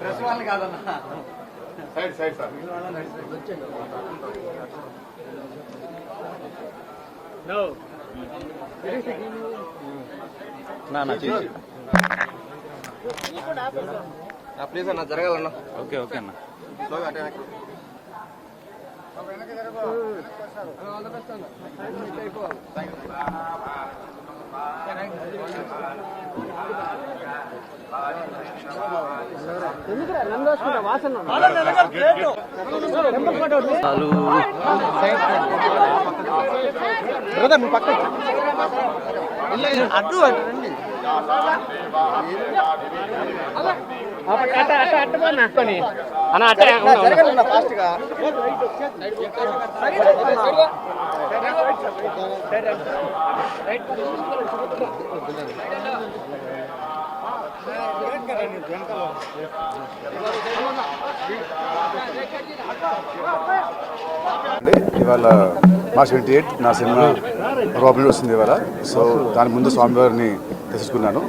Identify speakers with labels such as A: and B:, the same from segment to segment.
A: Dress వాళ్ళని కాదన్నా.
B: Side side sir.
A: Please అన్న జరగాలన్నా.
C: ఓకే ఓకే అన్న.
A: స్లోగా అటే అడ్డు అటు రండి జరగాలన్నా ఫాస్ట్గా
B: అంటే ఇవాళ మార్చ్ ట్వంటీ ఎయిట్ నా సినిమా ప్రాబ్లం వస్తుంది ఇవాళ. సో దాని ముందు స్వామివారిని తెలుసుకున్నాను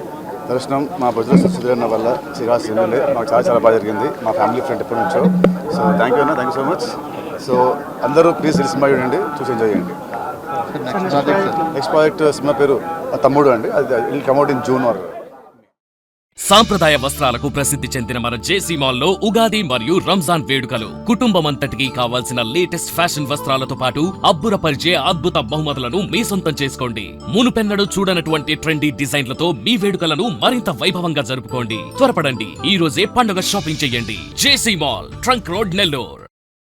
B: దర్శనం మా భుజల సుధీరన్న వల్ల శ్రీరాజ్ సినిమాలే మాకు చాలా చాలా బాగా జరిగింది. మా ఫ్యామిలీ ఫ్రెండ్ ఎప్పటి నుంచో. సో థ్యాంక్ యూ అన్న thank you so much. So అందరూ ప్లీజ్ సినిమా చూడండి చూసి ఎంజాయ్ చేయండి. నెక్స్ట్ ప్రాజెక్ట్ uh, సినిమా పేరు తమ్ముడు అండి. అది విల్ కమ్అట్ ఇన్ జూన్
D: సాంప్రదాయ వస్త్రాలకు ప్రసిద్ధి చెందిన మన జేసీ మాల్లో ఉగాది మరియు రంజాన్ వేడుకలు. కుటుంబం అంతటికి కావాల్సిన లేటెస్ట్ ఫ్యాషన్ వస్త్రాలతో పాటు అబ్బురపరిచే అద్భుత బహుమతులను మీ సొంతం చేసుకోండి. మునుపెన్నడూ చూడనటువంటి ట్రెండీ డిజైన్లతో మీ వేడుకలను మరింత వైభవంగా జరుపుకోండి. త్వరపడండి. ఈ రోజే పండుగ షాపింగ్ చేయండి. JC mall trunk road Nellore